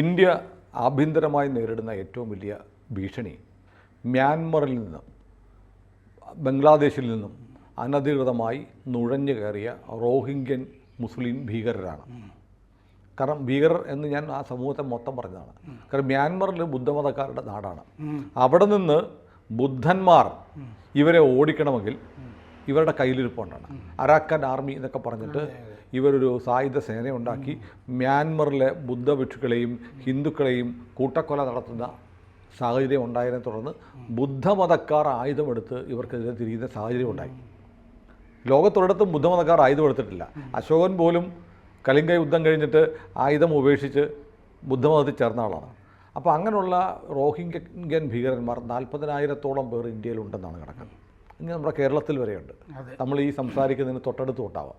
India ആഭ്യന്തരമായി നേരിടുന്ന ഏറ്റവും വലിയ ഭീഷണി മ്യാൻമറിൽ നിന്നും ബംഗ്ലാദേശിൽ നിന്നും അനധികൃതമായി നുഴഞ്ഞു കയറിയ റോഹിംഗ്യൻ മുസ്ലിം ഭീകരരാണ്. കാരണം ഭീകരർ എന്ന് ഞാൻ ആ സമൂഹത്തെ മൊത്തം പറഞ്ഞതാണ്. കാരണം മ്യാൻമറിൽ ബുദ്ധമതക്കാരുടെ നാടാണ്. അവിടെ നിന്ന് ബുദ്ധന്മാർ ഇവരെ ഓടിക്കണമെങ്കിൽ ഇവരുടെ കയ്യിലിരിപ്പുണ്ടാണ്. അരാക്കൻ ആർമി എന്നൊക്കെ പറഞ്ഞിട്ട് ഇവരൊരു സായുധ സേന ഉണ്ടാക്കി മ്യാൻമറിലെ ബുദ്ധഭിക്ഷുക്കളെയും ഹിന്ദുക്കളെയും കൂട്ടക്കൊല നടത്തുന്ന സാഹചര്യം ഉണ്ടായതിനെ തുടർന്ന് ബുദ്ധമതക്കാർ ആയുധമെടുത്ത് ഇവർക്കെതിരെ തിരിയുന്ന സാഹചര്യം ഉണ്ടായി. ലോകത്തൊരിടത്തും ബുദ്ധമതക്കാർ ആയുധം എടുത്തിട്ടില്ല അശോകൻ പോലും കലിംഗ യുദ്ധം കഴിഞ്ഞിട്ട് ആയുധം ഉപേക്ഷിച്ച് ബുദ്ധമതത്തിൽ ചേർന്ന ആളാണ്. അപ്പോൾ അങ്ങനെയുള്ള റോഹിംഗ്യൻ ഭീകരന്മാർ നാൽപ്പതിനായിരത്തോളം പേർ ഇന്ത്യയിലുണ്ടെന്നാണ് കണക്ക്. ഇനി നമ്മുടെ കേരളത്തിൽ വരെയുണ്ട്. നമ്മൾ ഈ സംസാരിക്കുന്നതിന് തൊട്ടടുത്ത് തൊട്ടാവാം.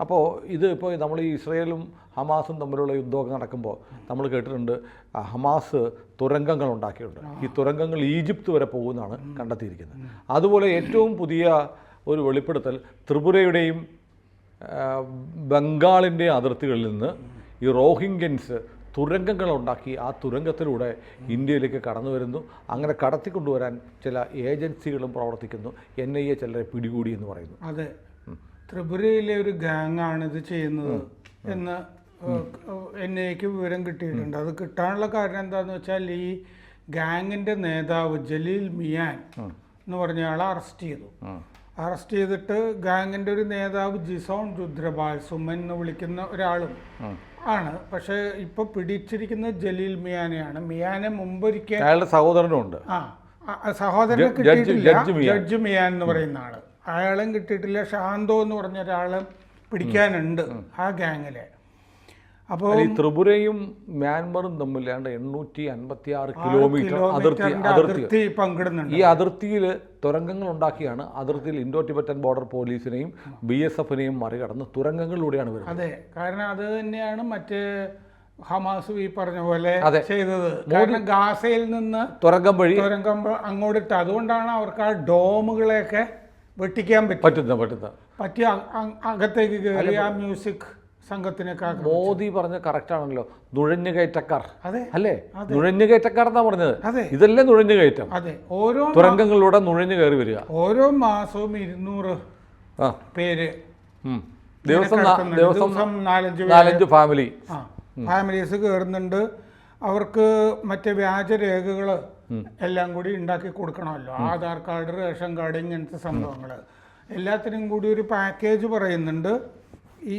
അപ്പോൾ ഇത് ഇപ്പോൾ നമ്മൾ ഈ ഇസ്രയേലും ഹമാസും തമ്മിലുള്ള യുദ്ധമൊക്കെ നടക്കുമ്പോൾ നമ്മൾ കേട്ടിട്ടുണ്ട് ഹമാസ് തുരങ്കങ്ങൾ ഉണ്ടാക്കിയിട്ടുണ്ട്. ഈ തുരങ്കങ്ങൾ ഈജിപ്ത് വരെ പോകുമെന്നാണ് കണ്ടെത്തിയിരിക്കുന്നത്. അതുപോലെ ഏറ്റവും പുതിയ ഒരു വെളിപ്പെടുത്തൽ ത്രിപുരയുടെയും ബംഗാളിന്റെ അതിർത്തികളിൽ നിന്ന് ഈ റോഹിംഗ്യൻസ് തുരങ്കങ്ങൾ ഉണ്ടാക്കി ആ തുരങ്കത്തിലൂടെ ഇന്ത്യയിലേക്ക് കടന്നു വരുന്നു. അങ്ങനെ കടത്തിക്കൊണ്ടുവരാൻ ചില ഏജൻസികളും പ്രവർത്തിക്കുന്നു. എൻ ഐ എ ചിലരെ പിടികൂടി എന്ന് പറയുന്നു. അതെ. ത്രിപുരയിലെ ഒരു ഗാങ് ആണ് ഇത് ചെയ്യുന്നത് എന്ന് എൻ ഐക്ക് വിവരം കിട്ടിയിട്ടുണ്ട്. അത് കിട്ടാനുള്ള കാരണം എന്താന്ന് വെച്ചാൽ ഈ ഗാങ്ങിന്റെ നേതാവ് ജലീൽ മിയാൻ എന്ന് പറഞ്ഞ ആളെ അറസ്റ്റ് ചെയ്തു അറസ്റ്റ് ചെയ്തിട്ട് ഗാങ്ങിന്റെ ഒരു നേതാവ് ജിസോൺ രുദ്രപാൽ സുമൻ എന്ന് വിളിക്കുന്ന ഒരാളും ആണ്. പക്ഷെ ഇപ്പൊ പിടിച്ചിരിക്കുന്നത് ജലീൽ മിയാനെയാണ്. മിയാനെ മുമ്പൊരിക്കൽ അയാളുടെ സഹോദരനും ഉണ്ട്. ആ സഹോദരനെ കിട്ടിയിട്ടില്ല. ജഡ്ജ് മിയാൻ എന്ന് പറയുന്ന ആൾ. അയാളും കിട്ടിയിട്ടില്ല. ശാന്തോ എന്ന് പറഞ്ഞ ഒരാളെ പിടിക്കാനുണ്ട് ആ ഗാങ്ങിലെ. അപ്പോൾ ഈ ത്രിപുരയും മ്യാൻമറും തമ്മിൽ ഏതാണ്ട് എണ്ണൂറ്റി അൻപത്തി ആറ് കിലോമീറ്റർ അതിർത്തി അതിർത്തി അതിർത്തി പങ്കിടുന്നുണ്ട്. ഈ അതിർത്തിയിൽ തുരങ്കങ്ങൾ ഉണ്ടാക്കിയാണ് അതിർത്തിയിൽ ഇൻഡോ ടിബറ്റൻ ബോർഡർ പോലീസിനെയും ബി എസ് എഫിനെയും മറികടന്ന് തുരങ്കങ്ങളിലൂടെയാണ് വരുന്നത്. അതെ കാരണം അത് തന്നെയാണ് മറ്റ് ഹമാസ് ഈ പറഞ്ഞ പോലെ ചെയ്തത്. കാരണം ഗാസയിൽ നിന്ന് തുരങ്കം വഴി തുരങ്കം അങ്ങോട്ടിട്ട് അതുകൊണ്ടാണ് അവർക്ക് ആ ഡോമുകളെയൊക്കെ വെട്ടിക്കാൻ പറ്റും. പറ്റുന്ന പറ്റുന്ന. പറ്റിയ അകത്തേക്ക് കയറി ആ മ്യൂസിക് സംഘത്തിനൊക്കെ ആക്രമിച്ചു. മോദി പറഞ്ഞ കറക്റ്റ് ആണല്ലോ. നുഴഞ്ഞുകയറ്റക്കാർ അതെ അല്ലേ? നുഴഞ്ഞുകയറ്റക്കാർ എന്നാ പറഞ്ഞത്? അതെ. ഇതല്ലേ നുഴഞ്ഞുകയറ്റം അതെ. ഓരോ തുരങ്കങ്ങളിലൂടെ നുഴഞ്ഞു കയറി വരിക. ഓരോ മാസവും ഇരുന്നൂറ് പേര്. ദിവസം ദിവസം നാലഞ്ച് ഫാമിലി ഫാമിലീസ് കയറുന്നുണ്ട് അവർക്ക് മറ്റേ വ്യാജരേഖകൾ എല്ലാം കൂടി ഉണ്ടാക്കി കൊടുക്കണമല്ലോ. ആധാർ കാർഡ് റേഷൻ കാർഡ് ഇങ്ങനത്തെ സംഭവങ്ങൾ എല്ലാത്തിനും കൂടി ഒരു പാക്കേജ് പറയുന്നുണ്ട്. ഈ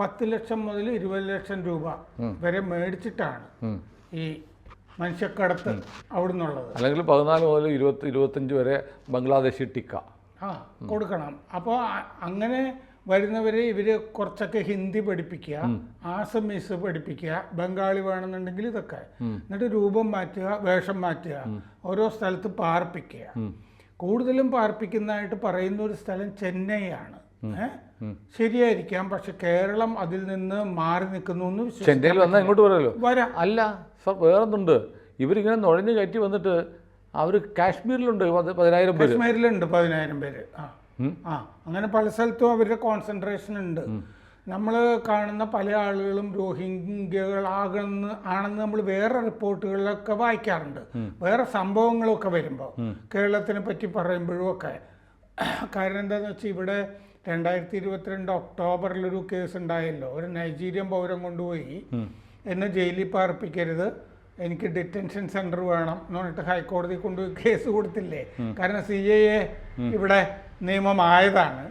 പത്ത് ലക്ഷം മുതൽ ഇരുപത് ലക്ഷം രൂപ വരെ മേടിച്ചിട്ടാണ് ഈ മനുഷ്യക്കടത്ത് അവിടെ നിന്നുള്ളത് അല്ലെങ്കിൽ പതിനാല് മുതൽ ഇരുപത്തി ഇരുപത്തഞ്ച് വരെ ബംഗ്ലാദേശി ടിക്ക. ആ കൊടുക്കണം. അപ്പോൾ അങ്ങനെ വരുന്നവരെ ഇവർ കുറച്ചൊക്കെ ഹിന്ദി പഠിപ്പിക്കുക ആസമീസ് പഠിപ്പിക്കുക ബംഗാളി വേണമെന്നുണ്ടെങ്കിൽ ഇതൊക്കെ. എന്നിട്ട് രൂപം മാറ്റുക വേഷം മാറ്റുക ഓരോ സ്ഥലത്ത് പാർപ്പിക്കുക. കൂടുതലും പാർപ്പിക്കുന്നതായിട്ട് പറയുന്ന ഒരു സ്ഥലം ചെന്നൈയാണ്? ശരിയായിരിക്കാം. പക്ഷെ കേരളം അതിൽ നിന്ന് മാറി നിൽക്കുന്നു ചെന്നൈയിൽ വന്നാൽ ഇങ്ങോട്ട് പറയല്ലോ. വരാം. അല്ല സർ വേറൊന്നുണ്ട്. ഇവരിങ്ങനെ നുഴഞ്ഞു കയറ്റി വന്നിട്ട് അവർ കാശ്മീരിലുണ്ട് പത് പതിനായിരം പേര്. കാശ്മീരിലുണ്ട് പതിനായിരം പേര്. ആ. ആ അങ്ങനെ പല സ്ഥലത്തും അവരുടെ കോൺസെൻട്രേഷൻ ഉണ്ട്. നമ്മൾ കാണുന്ന പല ആളുകളും രോഹിംഗ്യകളാകുന്ന ആണെന്ന് നമ്മൾ വേറെ റിപ്പോർട്ടുകളിലൊക്കെ വായിക്കാറുണ്ട്. വേറെ സംഭവങ്ങളൊക്കെ വരുമ്പോൾ കേരളത്തിനെ പറ്റി പറയുമ്പോഴും ഒക്കെ. കാരണം എന്താണെന്ന് വെച്ചാൽ ഇവിടെ രണ്ടായിരത്തി ഇരുപത്തിരണ്ട് ഒക്ടോബറിലൊരു കേസ് ഉണ്ടായല്ലോ ഒരു നൈജീരിയൻ പൗരം കൊണ്ടുപോയി. എന്നെ ജയിലിൽ പാർപ്പിക്കരുത്. എനിക്ക് ഡിറ്റൻഷൻ സെന്റർ വേണം എന്ന് പറഞ്ഞിട്ട് ഹൈക്കോടതി കൊണ്ടുപോയി കേസ് കൊടുത്തില്ലേ? കാരണം സി എ എ ഇവിടെ നിയമമായതാണ്.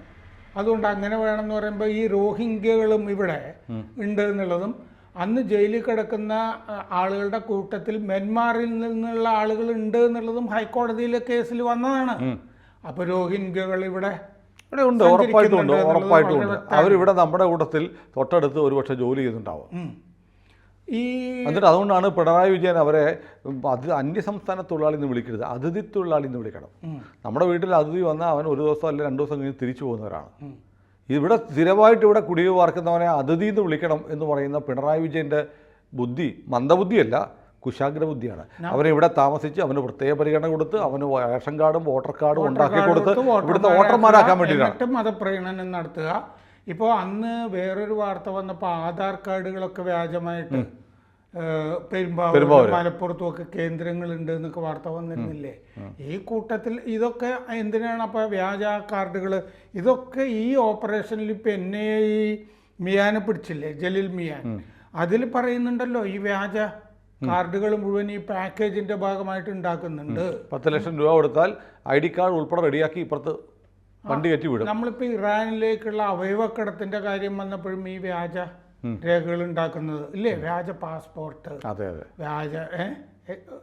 അതുകൊണ്ട് അങ്ങനെ വേണം എന്ന് പറയുമ്പോൾ ഈ റോഹിംഗ്യകളും ഇവിടെ ഉണ്ട് എന്നുള്ളതും അന്ന് ജയിലിൽ കിടക്കുന്ന ആളുകളുടെ കൂട്ടത്തിൽ മെന്മാറിൽ നിന്നുള്ള ആളുകൾ ഉണ്ട് എന്നുള്ളതും ഹൈക്കോടതിയിലെ കേസിൽ വന്നതാണ്. അപ്പൊ രോഹിംഗ്യകൾ ഇവിടെ ഇവിടെ ഉണ്ട് ഉറപ്പായിട്ടും ഉണ്ട് ഉറപ്പായിട്ടും ഉണ്ട്. അവരിവിടെ നമ്മുടെ കൂട്ടത്തിൽ തൊട്ടടുത്ത് ഒരുപക്ഷെ ജോലി ചെയ്യുന്നുണ്ടാവും. ഈ എന്നിട്ട് അതുകൊണ്ടാണ് പിണറായി വിജയൻ അവരെ അത് അന്യസംസ്ഥാന തൊഴിലാളി എന്ന് വിളിക്കരുത് അതിഥി തൊഴിലാളി എന്ന് വിളിക്കണം. നമ്മുടെ വീട്ടിൽ അതിഥി വന്നാൽ അവൻ ഒരു ദിവസം അല്ലെങ്കിൽ രണ്ട് ദിവസം കഴിഞ്ഞ് തിരിച്ചു പോകുന്നവരാണ്. ഇവിടെ സ്ഥിരമായിട്ട് ഇവിടെ കുടിവ് പാർക്കുന്നവനെ അതിഥി എന്ന് വിളിക്കണം എന്ന് പറയുന്ന പിണറായി വിജയന്റെ ബുദ്ധി മന്ദബുദ്ധിയല്ല കുശാഗ്ര ബുദ്ധിയാണ് അവനെ ഇവിടെ താമസിച്ച് അവന് പ്രത്യേക പരിഗണന കൊടുത്ത് അവന് റേഷൻ കാർഡും വോട്ടർ കാർഡും ഉണ്ടാക്കി കൊടുത്ത് ഇവിടുത്തെ വോട്ടർമാരാക്കാൻ വേണ്ടിയിട്ടാണ്. മതപ്രകടനം നടത്തുക. ഇപ്പോൾ അന്ന് വേറൊരു വാർത്ത വന്നപ്പോൾ ആധാർ കാർഡുകളൊക്കെ വ്യാജമായിട്ട് പെരുമ്പാവൂർ. മലപ്പുറത്തും ഒക്കെ കേന്ദ്രങ്ങളുണ്ട് എന്നൊക്കെ വാർത്ത വന്നിരുന്നില്ലേ? ഈ കൂട്ടത്തിൽ ഇതൊക്കെ എന്തിനാണ് അപ്പൊ വ്യാജ കാർഡുകൾ ഇതൊക്കെ ഈ ഓപ്പറേഷനിൽ ഇപ്പൊ എന്നെ ഈ മിയാനെ പിടിച്ചില്ലേ ജലീൽ മിയാൻ? അതിൽ പറയുന്നുണ്ടല്ലോ ഈ വ്യാജ കാർഡുകൾ മുഴുവൻ ഈ പാക്കേജിന്റെ ഭാഗമായിട്ട് ഉണ്ടാക്കുന്നുണ്ട്. പത്ത് ലക്ഷം രൂപ കൊടുത്താൽ ഐ ഡി കാർഡ് ഉൾപ്പെടെ റെഡിയാക്കി ഇപ്പുറത്ത് വണ്ടി കയറ്റി വിടും. നമ്മളിപ്പോൾ ഇറാനിലേക്കുള്ള അവയവക്കടത്തിന്റെ കാര്യം വന്നപ്പോഴും ഈ വ്യാജ രേഖകൾ ഉണ്ടാക്കുന്നത് ഇല്ലേ? വ്യാജ പാസ്പോർട്ട്. അതെ അതെ. വ്യാജ?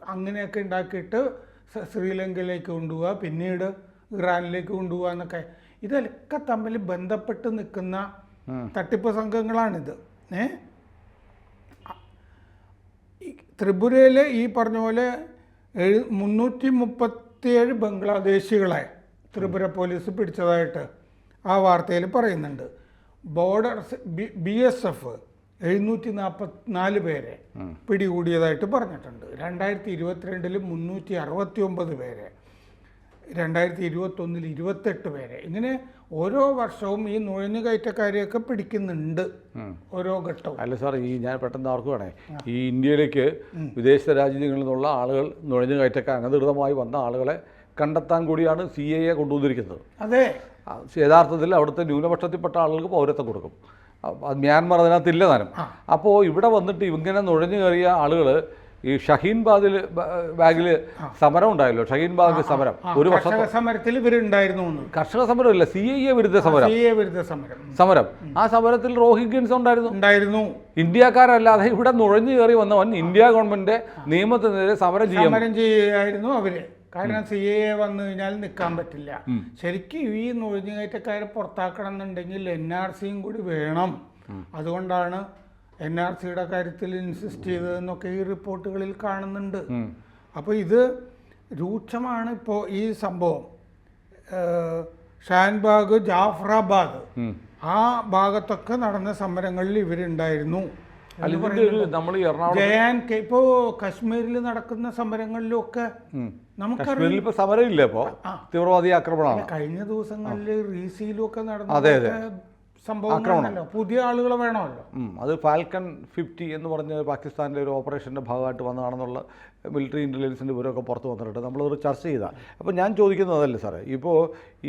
അങ്ങനെയൊക്കെ ഉണ്ടാക്കിയിട്ട് ശ്രീലങ്കയിലേക്ക് കൊണ്ടുപോവുക പിന്നീട് ഇറാനിലേക്ക് കൊണ്ടുപോവുക എന്നൊക്കെ. ഇതൊക്കെ തമ്മിൽ ബന്ധപ്പെട്ട് നിൽക്കുന്ന തട്ടിപ്പ് സംഘങ്ങളാണിത് ഏ? ത്രിപുരയിലെ ത്രിപുരയിൽ ഈ പറഞ്ഞ പോലെ മുന്നൂറ്റി മുപ്പത്തിയേഴ് ബംഗ്ലാദേശികളെ ത്രിപുര പോലീസ് പിടിച്ചതായിട്ട് ആ വാർത്തയിൽ പറയുന്നുണ്ട്. ബോർഡർ ബി എസ് എഫ് എഴുന്നൂറ്റി നാൽപ്പത്തിനാല് പേരെ പിടികൂടിയതായിട്ട് പറഞ്ഞിട്ടുണ്ട്. രണ്ടായിരത്തി ഇരുപത്തിരണ്ടിൽ മുന്നൂറ്റി അറുപത്തി ഒമ്പത് പേരെ രണ്ടായിരത്തി ഇരുപത്തൊന്നിൽ ഇരുപത്തെട്ട് പേരെ. ഇങ്ങനെ ഓരോ വർഷവും ഈ നുഴഞ്ഞുകയറ്റക്കാരെയൊക്കെ പിടിക്കുന്നുണ്ട് ഓരോ ഘട്ടവും. അല്ല സാർ ഈ ഞാൻ പെട്ടെന്ന് ഓർക്കുവാണേ ഈ ഇന്ത്യയിലേക്ക് വിദേശ രാജ്യങ്ങളിൽ നിന്നുള്ള ആളുകൾ നുഴഞ്ഞു കയറ്റക്കാൻ അനധികൃതമായി വന്ന ആളുകളെ കണ്ടെത്താൻ കൂടിയാണ് സി എ കൊണ്ടുവന്നിരിക്കുന്നത്. അതെ. യഥാർത്ഥത്തിൽ അവിടുത്തെ ന്യൂനപക്ഷത്തിൽപ്പെട്ട ആളുകൾക്ക് പൗരത്വം കൊടുക്കും. മ്യാൻമർ അതിനകത്ത് ഇല്ല താനും അപ്പോൾ ഇവിടെ വന്നിട്ട് ഇങ്ങനെ നുഴഞ്ഞു കയറിയ ആളുകൾ ഈ ഷഹീൻ ബാദിൽ ബാഗിൽ സമരം ഉണ്ടായല്ലോ ഷഹീൻ ബാഗ് സമരം. ഒരു വർഷം കർഷക സമരത്തിൽ ഇവരുണ്ടായിരുന്നു കർഷക സമരമില്ല സി ഐ വിരുദ്ധ സമരം. സി എ വിരുദ്ധ സമരം. സമരം. ആ സമരത്തിൽ റോഹിംഗ്യൻസ് ഉണ്ടായിരുന്നു. ഉണ്ടായിരുന്നു. ഇന്ത്യക്കാരല്ലാതെ ഇവിടെ നുഴഞ്ഞു കയറി വന്നവൻ ഇന്ത്യ ഗവൺമെന്റിന്റെ നിയമത്തിനെതിരെ സമരം ചെയ്യാൻ സമരം ചെയ്യുകയായിരുന്നു അവർ. കാരണം സി എ വന്നു കഴിഞ്ഞാൽ നിൽക്കാൻ പറ്റില്ല. ശരിക്കും ഈ നുഴഞ്ഞുകയറ്റക്കാരെ പുറത്താക്കണം എന്നുണ്ടെങ്കിൽ എൻ ആർ സിയും കൂടി വേണം. അതുകൊണ്ടാണ് എൻ ആർ സിയുടെ കാര്യത്തിൽ ഇൻസിസ്റ്റ് ചെയ്തതെന്നൊക്കെ ഈ റിപ്പോർട്ടുകളിൽ കാണുന്നുണ്ട്. അപ്പോൾ ഇത് രൂക്ഷമാണ് ഇപ്പോൾ ഈ സംഭവം. ഷാൻബാഗ് ജാഫറാബാദ് ആ ഭാഗത്തൊക്കെ നടന്ന സമരങ്ങളിൽ ഇവരുണ്ടായിരുന്നു. നമ്മൾ എറണാകുളം ഇപ്പോ കശ്മീരിൽ നടക്കുന്ന സമരങ്ങളിലും ഒക്കെ ഇപ്പൊ സമരം ഇല്ല ഇപ്പോ തീവ്രവാദി ആക്രമണമാണ്. കഴിഞ്ഞ ദിവസങ്ങളിൽ റീസിയിലും ഒക്കെ നടന്ന സംഭവങ്ങളാണല്ലോ. പുതിയ ആളുകളെ വേണമല്ലോ. അത് ഫാൽക്കൺ ഫിഫ്റ്റി എന്ന് പറഞ്ഞ പാകിസ്ഥാനിലെ ഒരു ഓപ്പറേഷന്റെ ഭാഗമായിട്ട് വന്നതാണെന്നുള്ള മിലിറ്ററി ഇന്റലിജൻസിന്റെ വിവരമൊക്കെ പുറത്ത് വന്നിട്ടുണ്ട്. നമ്മളത് ചർച്ച ചെയ്താൽ അപ്പോൾ ഞാൻ ചോദിക്കുന്നത് അതല്ലേ സാറേ? ഇപ്പോൾ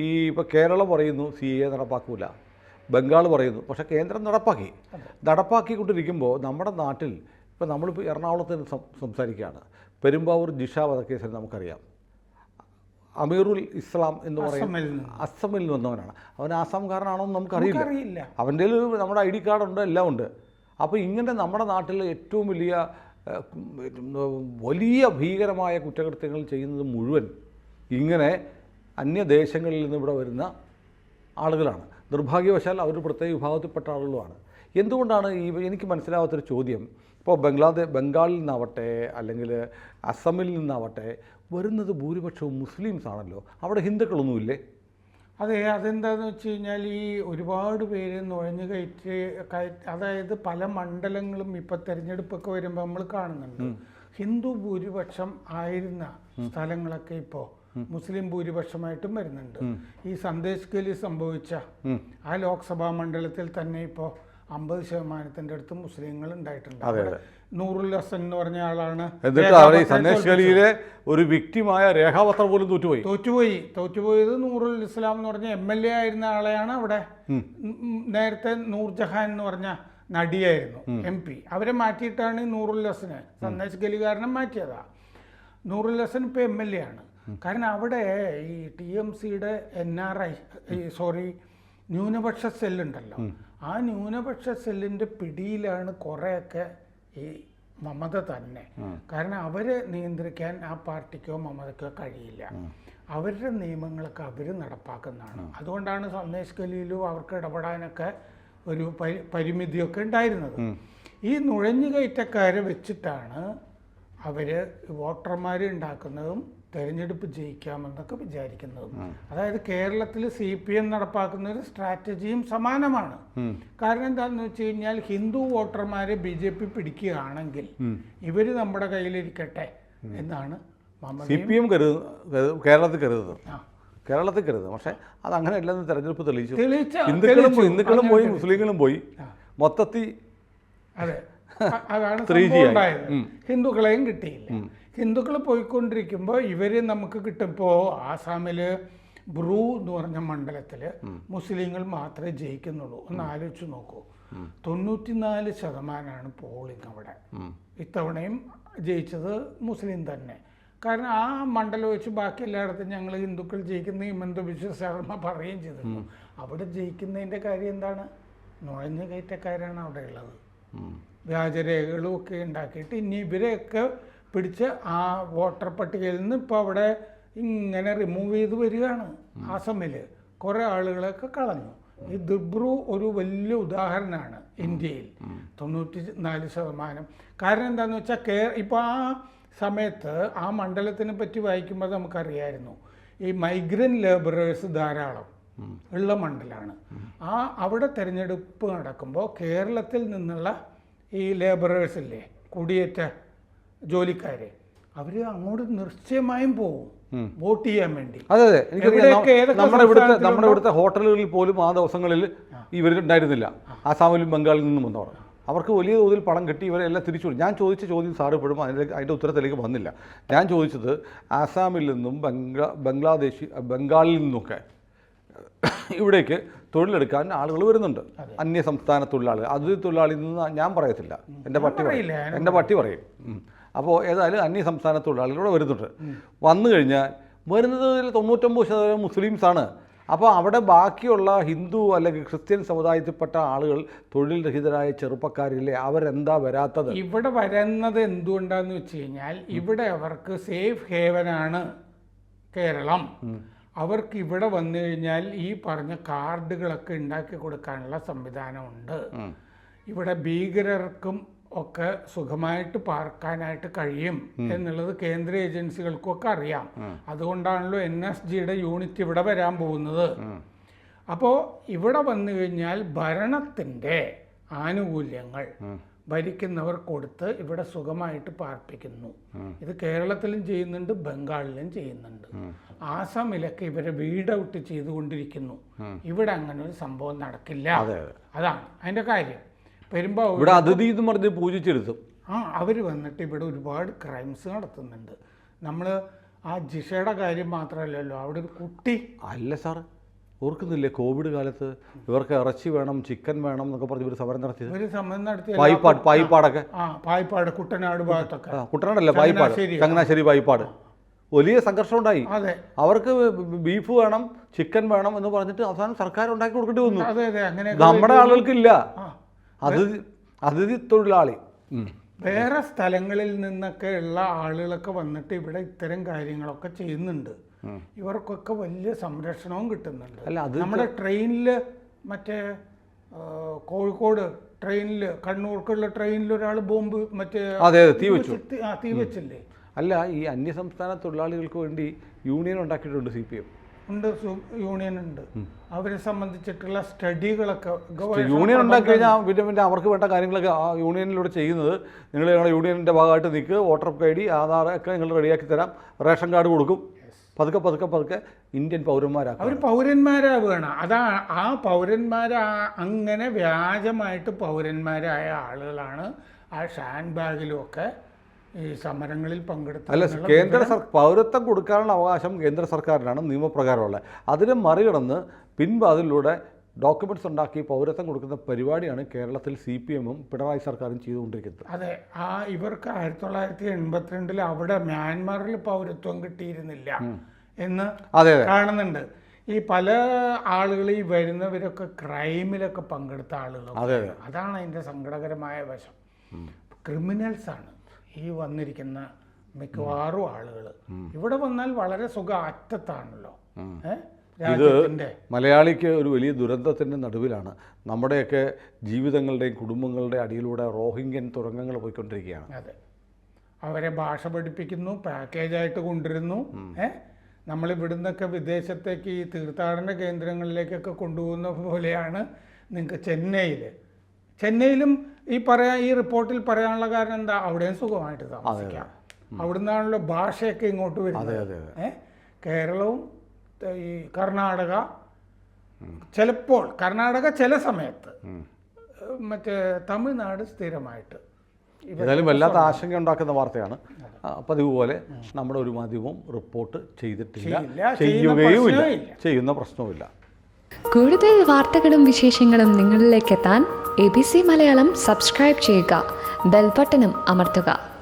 ഈ ഇപ്പോൾ കേരളം പറയുന്നു സി എ നടപ്പാക്കൂല. ബംഗാൾ പറയുന്നു. പക്ഷേ കേന്ദ്രം നടപ്പാക്കി. നടപ്പാക്കിക്കൊണ്ടിരിക്കുമ്പോൾ നമ്മുടെ നാട്ടിൽ ഇപ്പോൾ നമ്മളിപ്പോൾ എറണാകുളത്തിന് സംസാരിക്കുകയാണ്. പെരുമ്പാവൂർ ജിഷ വധക്കേസിൽ നമുക്കറിയാം. അമീറുൽ ഇസ്ലാം എന്ന് പറയുന്നത് അസമിൽ നിന്ന്. വന്നവനാണ്. അവൻ ആസാംകാരനാണോ എന്ന് നമുക്കറിയില്ല. അവന്റെ നമ്മുടെ ഐ ഡി കാർഡുണ്ട് എല്ലാം ഉണ്ട്. അപ്പോൾ ഇങ്ങനെ നമ്മുടെ നാട്ടിൽ ഏറ്റവും വലിയ വലിയ ഭീകരമായ കുറ്റകൃത്യങ്ങൾ ചെയ്യുന്നത് മുഴുവൻ ഇങ്ങനെ അന്യദേശങ്ങളിൽ നിന്ന് ഇവിടെ വരുന്ന ആളുകളാണ്. നിർഭാഗ്യവശാൽ അവർ പ്രത്യേക വിഭാഗത്തിൽപ്പെട്ട ആളുകളുമാണ്. എന്തുകൊണ്ടാണ് ഈ എനിക്ക് മനസ്സിലാവാത്തൊരു ചോദ്യം? ഇപ്പോൾ ബംഗ്ലാദേശ് ബംഗാളിൽ നിന്നാവട്ടെ അല്ലെങ്കിൽ അസമിൽ നിന്നാവട്ടെ വരുന്നത് ഭൂരിപക്ഷവും മുസ്ലിംസ് ആണല്ലോ. അവിടെ ഹിന്ദുക്കളൊന്നുമില്ലേ? അതെ അതെന്താണെന്ന് വെച്ച് കഴിഞ്ഞാൽ ഈ ഒരുപാട് പേര് നുഴഞ്ഞു കയറ്റി കയ- അതായത് പല മണ്ഡലങ്ങളും ഇപ്പം തിരഞ്ഞെടുപ്പൊക്കെ വരുമ്പോൾ നമ്മൾ കാണുന്നുണ്ട്. ഹിന്ദു ഭൂരിപക്ഷം ആയിരുന്ന സ്ഥലങ്ങളൊക്കെ ഇപ്പോൾ മുസ്ലിം ഭൂരിപക്ഷമായിട്ടും വരുന്നുണ്ട്. ഈ സന്ദേശ് ഗലി സംഭവിച്ച ആ ലോക്സഭാ മണ്ഡലത്തിൽ തന്നെ ഇപ്പോൾ അമ്പത് ശതമാനത്തിന്റെ അടുത്ത് മുസ്ലിങ്ങൾ ഉണ്ടായിട്ടുണ്ട്. നൂറുൽ ഹസൻ എന്ന് പറഞ്ഞ ആളാണ് എന്നിട്ട് അവർ ഈ സന്ദേശ് ഗലിയിലെ ഒരു വ്യക്തിമായ രേഖാപത്രം പോലും തോറ്റുപോയി. തോറ്റുപോയി. തോറ്റുപോയത് നൂറുൽ ഇസ്ലാം എന്ന് പറഞ്ഞ എം എൽ എ ആയിരുന്ന ആളെയാണ് അവിടെ നേരത്തെ നൂർജഹാൻ എന്ന് പറഞ്ഞ നടിയായിരുന്നു എം പി. അവരെ മാറ്റിയിട്ടാണ് ഈ നൂറുൽ ഹസനെ സന്ദേശ് ഗലി കാരണം മാറ്റിയതാ. നൂറുൽ ഹസൻ ഇപ്പോൾ എം എൽ എ ആണ്. കാരണം അവിടെ ഈ ടി എം സിയുടെ എൻ ആർ ഐ സോറി ന്യൂനപക്ഷ സെല്ലുണ്ടല്ലോ. ആ ന്യൂനപക്ഷ സെല്ലിന്റെ പിടിയിലാണ് കുറേയൊക്കെ ഈ മമത തന്നെ. കാരണം അവരെ നിയന്ത്രിക്കാൻ ആ പാർട്ടിക്കോ മമതക്കോ കഴിയില്ല. അവരുടെ നിയമങ്ങളൊക്കെ അവർ നടപ്പാക്കുന്നതാണ്. അതുകൊണ്ടാണ് സന്ദേശ് ഗലിയിലും അവർക്ക് ഇടപെടാനൊക്കെ ഒരു പരിമിതിയൊക്കെ ഉണ്ടായിരുന്നത്. ഈ നുഴഞ്ഞുകയറ്റക്കാരെ വെച്ചിട്ടാണ് അവർ വോട്ടർമാർ ഉണ്ടാക്കുന്നതും തെരഞ്ഞെടുപ്പ് ജയിക്കാമെന്നൊക്കെ വിചാരിക്കുന്നതും. അതായത് കേരളത്തിൽ സി പി എം നടപ്പാക്കുന്ന ഒരു സ്ട്രാറ്റജിയും സമാനമാണ്. കാരണം എന്താണെന്ന് വെച്ച് കഴിഞ്ഞാൽ ഹിന്ദു വോട്ടർമാരെ ബി ജെ പി പിടിക്കുകയാണെങ്കിൽ ഇവർ നമ്മുടെ കയ്യിലിരിക്കട്ടെ എന്നാണ് സി പി എം കരുത് കരുത്- കേരളത്തിൽ കരുതുന്നത്. കേരളത്തിൽ കരുതുന്നത്. പക്ഷേ അത് അങ്ങനെ അല്ലെന്ന് തെരഞ്ഞെടുപ്പ് തെളിയിച്ചു. ഹിന്ദുക്കളും. ഹിന്ദുക്കളും പോയി മുസ്ലിങ്ങളും പോയി മൊത്തത്തിൽ അതെ. അതാണ് 3G സംഭവം ആയി. ഉണ്ടായത്. ഹിന്ദുക്കളെയും കിട്ടിയില്ല. ഹിന്ദുക്കൾ പോയിക്കൊണ്ടിരിക്കുമ്പോൾ ഇവർ നമുക്ക് കിട്ടുമ്പോൾ ആസാമിൽ ബ്രൂ എന്ന് പറഞ്ഞ മണ്ഡലത്തിൽ മുസ്ലിങ്ങൾ മാത്രമേ ജയിക്കുന്നുള്ളൂ. ഒന്ന് ആലോചിച്ച് നോക്കൂ. തൊണ്ണൂറ്റിനാല് ശതമാനമാണ് പോളിംഗ് അവിടെ. ഇത്തവണയും ജയിച്ചത് മുസ്ലിം തന്നെ. കാരണം ആ മണ്ഡലം വെച്ച് ബാക്കി എല്ലായിടത്തും ഞങ്ങൾ ഹിന്ദുക്കൾ ജയിക്കുന്ന ഹിമന്ത ബിശ്വ ശർമ്മ പറയുകയും ചെയ്തിരുന്നു. അവിടെ ജയിക്കുന്നതിന്റെ കാര്യം എന്താണ്? നുഴഞ്ഞു കയറ്റക്കാരാണ് അവിടെ ഉള്ളത്. വ്യാജരേഖകളും ഒക്കെ ഉണ്ടാക്കിയിട്ട് ഇനി ഇവരെയൊക്കെ പിടിച്ച് ആ വോട്ടർ പട്ടികയിൽ നിന്ന് ഇപ്പോൾ അവിടെ ഇങ്ങനെ റിമൂവ് ചെയ്ത് വരികയാണ്. അസമിൽ കുറേ ആളുകളൊക്കെ കളഞ്ഞു. ഈ ദിബ്രു ഒരു വലിയ ഉദാഹരണമാണ് ഇന്ത്യയിൽ. തൊണ്ണൂറ്റി നാല് ശതമാനം. കാരണം എന്താണെന്ന് വെച്ചാൽ കേ ഇപ്പോൾ ആ സമയത്ത് ആ മണ്ഡലത്തിനെ പറ്റി വായിക്കുമ്പോൾ നമുക്കറിയായിരുന്നു. ഈ മൈഗ്രന്റ് ലേബറേഴ്സ് ധാരാളം ഉള്ള മണ്ഡലമാണ് ആ അവിടെ തിരഞ്ഞെടുപ്പ് നടക്കുമ്പോൾ കേരളത്തിൽ നിന്നുള്ള ഈ ലേബറേഴ്സ് ഇല്ലേ കുടിയേറ്റ ജോലിക്കാര് അവർ അങ്ങോട്ട് നിശ്ചയമായും പോകും വോട്ട് ചെയ്യാൻ വേണ്ടി. അതെ അതെ. നമ്മുടെ ഇവിടുത്തെ നമ്മുടെ ഇവിടുത്തെ ഹോട്ടലുകളിൽ പോലും ആ ദിവസങ്ങളിൽ ഇവർ ഉണ്ടായിരുന്നില്ല. ആസാമിലും ബംഗാളിൽ നിന്നും വന്നവർ. അവർക്ക് വലിയ തോതിൽ പണം കിട്ടി ഇവരെല്ലാം തിരിച്ചു. ഞാൻ ചോദിച്ച ചോദ്യം സാറ് ഇപ്പോഴും അതിലേക്ക് അതിന്റെ ഉത്തരത്തിലേക്ക് വന്നില്ല. ഞാൻ ചോദിച്ചത് ആസാമിൽ നിന്നും ബംഗ്ലാ ബംഗ്ലാദേശി ബംഗാളിൽ നിന്നൊക്കെ ഇവിടേക്ക് തൊഴിലെടുക്കാൻ ആളുകൾ വരുന്നുണ്ട്. അന്യ സംസ്ഥാന തൊഴിലാളികൾ. അതിഥി തൊഴിലാളി നിന്ന് ഞാൻ പറയത്തില്ല. എന്റെ പട്ടി പറയും. എന്റെ പട്ടി പറയും. അപ്പോൾ ഏതായാലും അന്യ സംസ്ഥാന തൊഴിലാളികൾ വരുന്നുണ്ട്. വന്നു കഴിഞ്ഞാൽ വരുന്നതിൽ തൊണ്ണൂറ്റൊമ്പത് ശതമാനം മുസ്ലിംസാണ്. അപ്പോൾ അവിടെ ബാക്കിയുള്ള ഹിന്ദു അല്ലെങ്കിൽ ക്രിസ്ത്യൻ സമുദായത്തിൽപ്പെട്ട ആളുകൾ തൊഴിൽ രഹിതരായ ചെറുപ്പക്കാരില്ലേ അവരെന്താ വരാത്തത്? ഇവിടെ വരുന്നത് എന്തുകൊണ്ടാന്ന് വെച്ച് കഴിഞ്ഞാൽ ഇവിടെ അവർക്ക് സേഫ് ഹേവനാണ് കേരളം. അവർക്ക് ഇവിടെ വന്നു കഴിഞ്ഞാൽ ഈ പറഞ്ഞ കാർഡുകളൊക്കെ ഉണ്ടാക്കി കൊടുക്കാനുള്ള സംവിധാനമുണ്ട്. ഇവിടെ ഭീകരർക്കും ഒക്കെ സുഖമായിട്ട് പാർക്കാനായിട്ട് കഴിയും എന്നുള്ളത് കേന്ദ്ര ഏജൻസികൾക്കും ഒക്കെ അറിയാം അതുകൊണ്ടാണല്ലോ എൻ എസ് ജിയുടെ യൂണിറ്റ് ഇവിടെ വരാൻ പോകുന്നത്. അപ്പോൾ ഇവിടെ വന്നു കഴിഞ്ഞാൽ ഭരണത്തിന്റെ ആനുകൂല്യങ്ങൾ ഭരിക്കുന്നവർ കൊടുത്ത് ഇവിടെ സുഖമായിട്ട് പാർപ്പിക്കുന്നു. ഇത് കേരളത്തിലും ചെയ്യുന്നുണ്ട് ബംഗാളിലും ചെയ്യുന്നുണ്ട്. ആസാമിലൊക്കെ ഇവരെ വീട് ഔട്ട് ചെയ്തുകൊണ്ടിരിക്കുന്നു. ഇവിടെ അങ്ങനെ ഒരു സംഭവം നടക്കില്ല. അതെ അതെ. അതാണ് അതിന്റെ കാര്യം. പെരുമ്പോ ഇവിടെ അതിഥി എന്ന് പറഞ്ഞ് പൂജിച്ചെടുത്തും. ആ അവർ വന്നിട്ട് ഇവിടെ ഒരുപാട് ക്രൈംസ് നടത്തുന്നുണ്ട്. നമ്മൾ ആ ജിഷയുടെ കാര്യം മാത്രമല്ലല്ലോ അവിടെ ഒരു കുട്ടി. അല്ല സാർ ഓർക്കുന്നില്ലേ കോവിഡ് കാലത്ത് ഇവർക്ക് ഇറച്ചി വേണം ചിക്കൻ വേണം എന്നൊക്കെ പറഞ്ഞ് ഒരു സമരം നടത്തിയത്? ഒരു സമയം നടത്തിയ പായിപ്പാട് പായിപ്പാടൊക്കെ ആ പായിപ്പാട് കുട്ടനാട് ഭാഗത്തൊക്കെ. ആ, കുട്ടനാടല്ല പായിപ്പാട് ചങ്ങനാശ്ശേരി. ചങ്ങനാശ്ശേരി പായിപ്പാട് വലിയ സംഘർഷം ഉണ്ടായി. അതെ. അവർക്ക് ബീഫ് വേണം ചിക്കൻ വേണം എന്ന് പറഞ്ഞിട്ട് അവസാനം സർക്കാർ ഉണ്ടാക്കി കൊടുക്കേണ്ടി വന്നു. അതെ അതെ അങ്ങനെ നമ്മുടെ ആളുകൾക്കില്ല. ആ. അതിഥി അതിഥി തൊഴിലാളി. ഉം. വേറെ സ്ഥലങ്ങളിൽ നിന്നൊക്കെ ഉള്ള ആളുകളൊക്കെ വന്നിട്ട് ഇവിടെ ഇത്തരം കാര്യങ്ങളൊക്കെ ചെയ്യുന്നുണ്ട്. ഇവർക്കൊക്കെ വലിയ സംരക്ഷണവും കിട്ടുന്നുണ്ട്. അല്ല, അത് നമ്മുടെ ട്രെയിനിൽ മറ്റേ കോഴിക്കോട് ട്രെയിനിൽ കണ്ണൂർക്കുള്ള ട്രെയിനിൽ ഒരാൾ ബോംബ് മറ്റേ അതെ തീ വെച്ചു. തീ- വെച്ചില്ലേ? അല്ല ഈ അന്യസംസ്ഥാന തൊഴിലാളികൾക്ക് വേണ്ടി യൂണിയൻ ഉണ്ടാക്കിയിട്ടുണ്ട് സി പി എം. ഉണ്ട് യൂണിയൻ ഉണ്ട്. അവരെ സംബന്ധിച്ചിട്ടുള്ള സ്റ്റഡികളൊക്കെ യൂണിയൻ ഉണ്ടാക്കി കഴിഞ്ഞാൽ പിന്നെ പിന്നെ അവർക്ക് വേണ്ട കാര്യങ്ങളൊക്കെ ആ യൂണിയനിലൂടെ ചെയ്യുന്നത്. നിങ്ങൾ ഞങ്ങളുടെ യൂണിയനിന്റെ ഭാഗമായിട്ട് നിൽക്കുക വോട്ടർ ഐ ഡി ആധാർ ഒക്കെ നിങ്ങൾ റെഡിയാക്കി തരാം. റേഷൻ കാർഡ് കൊടുക്കും. പതുക്കെ പതുക്കെ പതുക്കെ ഇന്ത്യൻ പൗരന്മാരാക്കും അവർ പൗരന്മാരാവുകയാണ്. അതാ ആ പൗരന്മാരാ അങ്ങനെ വ്യാജമായിട്ട് പൗരന്മാരായ ആളുകളാണ് ആ ഷാൻ ബാഗിലും ഒക്കെ ഈ സമരങ്ങളിൽ പങ്കെടുത്ത അല്ല കേന്ദ്ര സർ പൗരത്വം കൊടുക്കാനുള്ള അവകാശം കേന്ദ്ര സർക്കാരിനാണ് നിയമപ്രകാരമുള്ളത്. അതിനെ മറികടന്ന് പിൻവാതിലൂടെ ഡോക്യുമെന്റ്സ് ഉണ്ടാക്കി പൗരത്വം കൊടുക്കുന്ന പരിപാടിയാണ് കേരളത്തിൽ സി പി എമ്മും പിണറായി സർക്കാരും ചെയ്തുകൊണ്ടിരിക്കുന്നത്. അതെ ആ ഇവർക്ക് ആയിരത്തി തൊള്ളായിരത്തി എൺപത്തിരണ്ടിൽ അവിടെ മ്യാൻമാറിൽ പൗരത്വം കിട്ടിയിരുന്നില്ല എന്ന് കാണുന്നുണ്ട്. ഈ പല ആളുകൾ ഈ വരുന്നവരൊക്കെ ക്രൈമിലൊക്കെ പങ്കെടുത്ത ആളുകൾ അതെ അതെ. അതാണ് അതിന്റെ സങ്കടകരമായ വശം. ക്രിമിനൽസ് ആണ് ഈ വന്നിരിക്കുന്ന മിക്കവാറും ആളുകൾ ഇവിടെ വന്നാൽ വളരെ സുഖ അറ്റത്താണല്ലോ. ഏ? രാജ്യത്തിന്റെ മലയാളിക്ക് ഒരു വലിയ ദുരന്തത്തിന്റെ നടുവിലാണ്. നമ്മുടെയൊക്കെ ജീവിതങ്ങളുടെയും കുടുംബങ്ങളുടെ അടിയിലൂടെ റോഹിംഗ്യൻ തുരങ്കങ്ങൾ പോയിക്കൊണ്ടിരിക്കുകയാണ്. അതെ. അവരെ ഭാഷ പഠിപ്പിക്കുന്നു പാക്കേജായിട്ട് കൊണ്ടുവരുന്നു. ഏ? നമ്മൾ ഇവിടുന്നൊക്കെ വിദേശത്തേക്ക് ഈ തീർത്ഥാടന കേന്ദ്രങ്ങളിലേക്കൊക്കെ കൊണ്ടുപോകുന്ന പോലെയാണ് നിങ്ങൾക്ക് ചെന്നൈയിൽ ചെന്നൈയിലും ഈ പറയാ ഈ റിപ്പോർട്ടിൽ പറയാനുള്ള കാരണം എന്താ? അവിടെയും സുഖമായിട്ട് താമസിക്കാം. അവിടുന്നാണല്ലോ ഭാഷയൊക്കെ ഇങ്ങോട്ട് വരുന്നത്. അതെ അതെ. ഏ? കേരളവും ഈ കർണാടക ചിലപ്പോൾ കർണാടക ചില സമയത്ത്. മറ്റേ തമിഴ്നാട് സ്ഥിരമായിട്ട് ഏതായാലും വല്ലാത്ത ആശങ്ക ഉണ്ടാക്കുന്ന വാർത്തയാണ്. പതിവ് പോലെ നമ്മുടെ ഒരു മാധ്യമവും റിപ്പോർട്ട് ചെയ്തിട്ടില്ല ചെയ്യുകയും ചെയ്യുന്ന ചെയ്യുകയുമില്ല പ്രശ്നവുമില്ല. ചെയ്യുന്ന പ്രശ്നവുമില്ല. കൂടുതൽ വാർത്തകളും വിശേഷങ്ങളും നിങ്ങളിലേക്ക് എത്താൻ A B C Malayalam subscribe ചെയ്യുക ബെൽബട്ടനും അമർത്തുക.